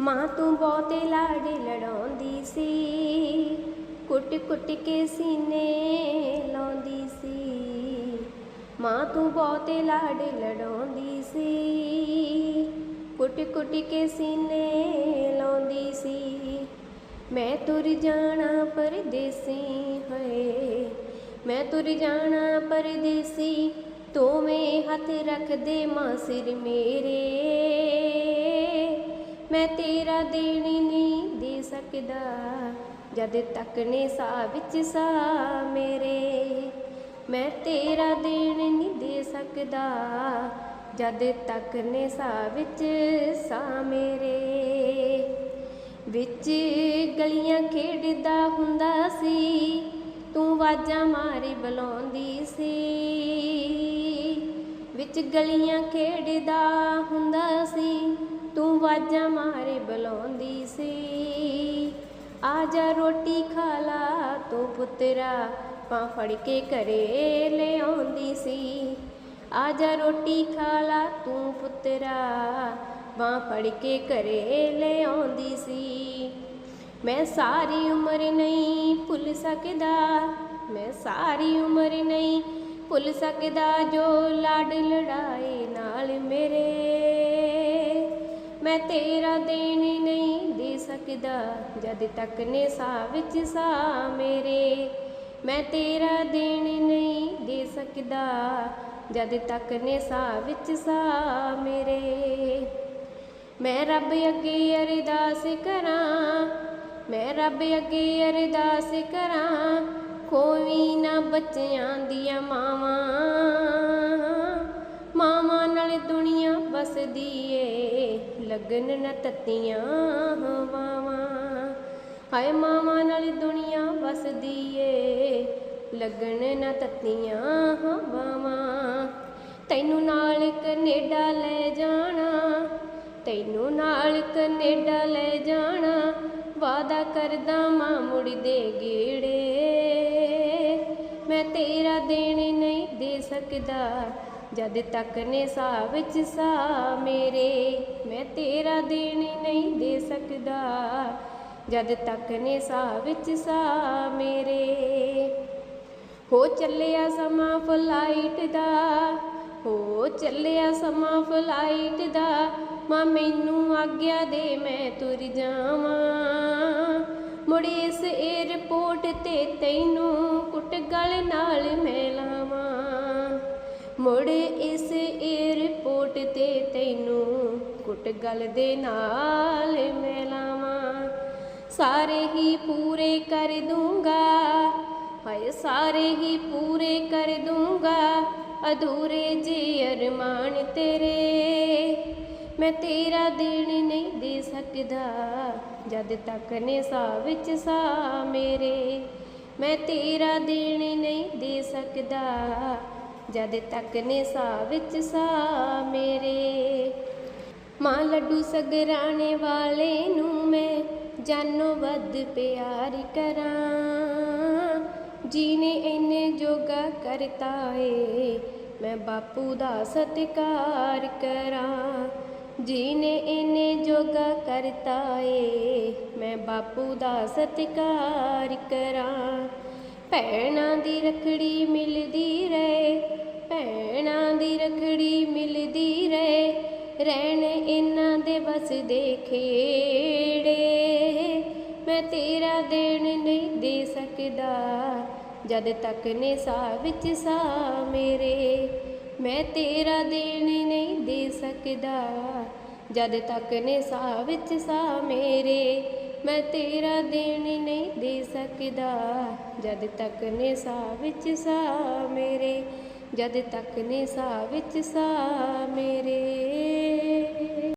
ਮਾਂ ਤੂੰ ਬਹੁਤੇ ਲਾੜੇ ਲੜਾਉਂਦੀ ਸੀ। ਕੁੱਟ ਕੁੱਟ ਕੇ ਸੀਨੇ ਲਾਉਂਦੀ ਸੀ। ਮਾਂ ਤੂੰ ਬਹੁਤੇ ਲਾੜੇ ਲੜਾਉਂਦੀ ਸੀ। ਕੁੱਟ ਕੁੱਟ ਕੇ ਸੀਨੇ ਲਾਉਂਦੀ ਸੀ। ਮੈਂ ਤੁਰ ਜਾਣਾ ਪਰਦੇਸੀ ਹੋਏ। ਮੈਂ ਤੁਰ ਜਾਣਾ ਪਰਦੇਸੀ। ਤੋਵੇਂ ਹੱਥ ਰੱਖ ਦੇ ਮਾਂ ਸਿਰ ਮੇਰੇ। ਮੈਂ ਤੇਰਾ ਦੇਣ ਨਹੀਂ ਦੇ ਸਕਦਾ। ਜਦ ਤੱਕ ਨੇ ਸਾਹ ਵਿੱਚ ਸਾਹ ਮੇਰੇ, ਮੈਂ ਤੇਰਾ ਦੇਣ ਨਹੀਂ ਦੇ ਸਕਦਾ। ਜਦ ਤੱਕ ਨੇ ਸਾਹ ਵਿੱਚ ਸਾਹ ਮੇਰੇ, ਵਿੱਚ ਗਲੀਆਂ ਖੇਡਦਾ ਹੁੰਦਾ ਸੀ। ਤੂੰ ਵਾਜਾਂ ਮਾਰੀ ਬੁਲਾਉਂਦੀ ਸੀ। ਵਿੱਚ ਗਲੀਆਂ ਖੇਡਦਾ ਹੁੰਦਾ ਸੀ। ਵਾਜਾਂ ਮਾਰੇ ਬੁਲਾਉਂਦੀ ਸੀ। ਆ ਜਾ ਰੋਟੀ ਖਾ ਲਾ, ਤੂੰ ਪੁੱਤਰਾ ਪਾਂ ਫੜ ਕੇ ਘਰੇ ਲੈ ਆਉਂਦੀ ਸੀ। ਆ ਜਾ ਰੋਟੀ ਖਾ ਲਾ, ਤੂੰ ਪੁੱਤਰਾ ਬਾਂ ਫੜ ਕੇ ਘਰੇ ਲੈ ਆਉਂਦੀ ਸੀ। ਮੈਂ ਸਾਰੀ ਉਮਰ ਨਹੀਂ ਭੁੱਲ ਸਕਦਾ, ਮੈਂ ਸਾਰੀ ਉਮਰ ਨਹੀਂ ਭੁੱਲ ਸਕਦਾ, ਜੋ ਲਾਡ ਲੜਾਏ ਨਾਲ ਮੇਰੇ। ਮੈਂ ਤੇਰਾ ਦੇਣ ਨਹੀਂ ਦੇ ਸਕਦਾ, ਜਦ ਤੱਕ ਨੇ ਸਾਹ ਵਿੱਚ ਸਾਹ ਮੇਰੇ। ਮੈਂ ਤੇਰਾ ਦੇਣ ਨਹੀਂ ਦੇ ਸਕਦਾ, ਜਦ ਤੱਕ ਨੇ ਸਾਹ ਵਿੱਚ ਸਾਹ ਮੇਰੇ। ਮੈਂ ਰੱਬ ਅੱਗੇ ਅਰਦਾਸ ਕਰਾਂ, ਮੈਂ ਰੱਬ ਅੱਗੇ ਅਰਦਾਸ ਕਰਾਂ, ਕੋਈ ਨਾ ਬੱਚਿਆਂ ਦੀਆਂ ਮਾਵਾਂ ਵਸਦੀ ਏ ਲੱਗਨ ਨਾ ਤੱਤੀਆਂ ਹਵਾਵਾਂ। ਹਾਏ ਮਾਵਾਂ ਨਾਲ ਦੁਨੀਆ ਵਸਦੀ ਏ ਲਗਨ ਨਾ ਤੱਤੀਆਂ ਹਵਾਵਾਂ। ਤੈਨੂੰ ਨਾਲ ਕੈਨੇਡਾ ਲੈ ਜਾਣਾ, ਤੈਨੂੰ ਨਾਲ ਕੈਨੇਡਾ ਲੈ ਜਾਣਾ ਵਾਦਾ ਕਰਦਾ ਮਾਂ ਮੁੜਦੇ ਗੇੜੇ। ਮੈਂ ਤੇਰਾ ਦੇਣ ਨਹੀਂ ਦੇ ਸਕਦਾ ਜਦ ਤੱਕ ਨੇ ਸਾਹ ਵਿੱਚ ਸਾਹ ਮੇਰੇ, ਮੈਂ ਤੇਰਾ ਦੇਣ ਨਹੀਂ ਦੇ ਸਕਦਾ। ਜਦ ਤੱਕ ਨੇ ਸਾਹ ਵਿੱਚ ਸਾਹ ਮੇਰੇ, ਹੋ ਚੱਲਿਆ ਸਮਾਂ ਫਲਾਈਟ ਦਾ, ਹੋ ਚੱਲਿਆ ਸਮਾਂ ਫਲਾਈਟ ਦਾ। ਮਾਂ, ਮੈਨੂੰ ਆਗਿਆ ਦੇ, ਮੈਂ ਤੁਰ ਜਾਵਾਂ। ਮੁੜ ਇਸ 에ਅਰਪੋਰਟ ਤੇ ਤੈਨੂੰ ਕੁੱਟ ਗਲ ਨਾਲ ਮੈਂ ਲਾਵਾਂ। ਮੁੜ ਇਸ 에ਅਰਪੋਰਟ ਤੇ ਤੈਨੂੰ ਕੁੱਟ ਗਲ ਦੇ ਨਾਲ ਮਿਲਾਵਾਂ ਸਾਰੇ ਹੀ ਪੂਰੇ ਕਰ ਦੂੰਗਾ, ਹਾਏ ਸਾਰੇ ਹੀ ਪੂਰੇ ਕਰ ਦੂੰਗਾ, ਅਧੂਰੇ ਜੇ ਅਰਮਾਨ ਤੇਰੇ। ਮੈਂ ਤੇਰਾ ਦੇਣ ਨਹੀਂ ਦੇ ਸਕਦਾ, ਜਦ ਤੱਕ ਨੇ ਸਾਹ ਵਿੱਚ ਸਾਹ ਮੇਰੇ। ਮੈਂ ਤੇਰਾ ਦੇਣ ਨਹੀਂ ਦੇ ਸਕਦਾ ਜਦ ਤੱਕ ਨੇ ਸਾਹ ਵਿੱਚ ਸਾਹ ਮੇਰੇ। ਮਾਂ ਲੱਡੂ ਸਗਰਾਣੇ ਵਾਲੇ ਨੂੰ ਮੈਂ ਜਾਨੋ ਵੱਧ ਪਿਆਰ ਕਰਾਂ। ਜੀਨੇ ਇੰਨੇ ਜੋਗਾ ਕਰਤਾ ਏ, ਮੈਂ ਬਾਪੂ ਦਾ ਸਤਿਕਾਰ ਕਰਾਂ। ਜੀਨੇ ਇੰਨੇ ਜੋਗਾ ਕਰਤਾ ਏ, ਮੈਂ ਬਾਪੂ ਦਾ ਸਤਿਕਾਰ ਕਰਾਂ। ਭੈਣਾਂ ਦੀ ਰਖੜੀ ਮਿਲਦੀ ਰਹੇ ਭੈਣਾਂ ਦੀ ਰਖੜੀ ਮਿਲਦੀ ਰਹੇ, ਰਹਿਣ ਇਹਨਾਂ ਦੇ ਬਸ ਦੇ ਖੇੜੇ। ਮੈਂ ਤੇਰਾ ਦੇਣ ਨਹੀਂ ਦੇ ਸਕਦਾ, ਜਦ ਤੱਕ ਨੇ ਸਾਹ ਵਿੱਚ ਸਾਹ ਮੇਰੇ। ਮੈਂ ਤੇਰਾ ਦੇਣ ਨਹੀਂ ਦੇ ਸਕਦਾ, ਜਦ ਤੱਕ ਨੇ ਸਾਹ ਵਿੱਚ ਸਾਹ ਮੇਰੇ। ਮੈਂ ਤੇਰਾ ਦੇਣ ਨਹੀਂ ਦੇ ਸਕਦਾ, ਜਦ ਤੱਕ ਨੇ ਸਾਹ ਵਿੱਚ ਸਾਹ ਮੇਰੇ। ਜਦ ਤੱਕ ਨੇ ਸਾਹ ਵਿੱਚ ਸਾਹ ਮੇਰੇ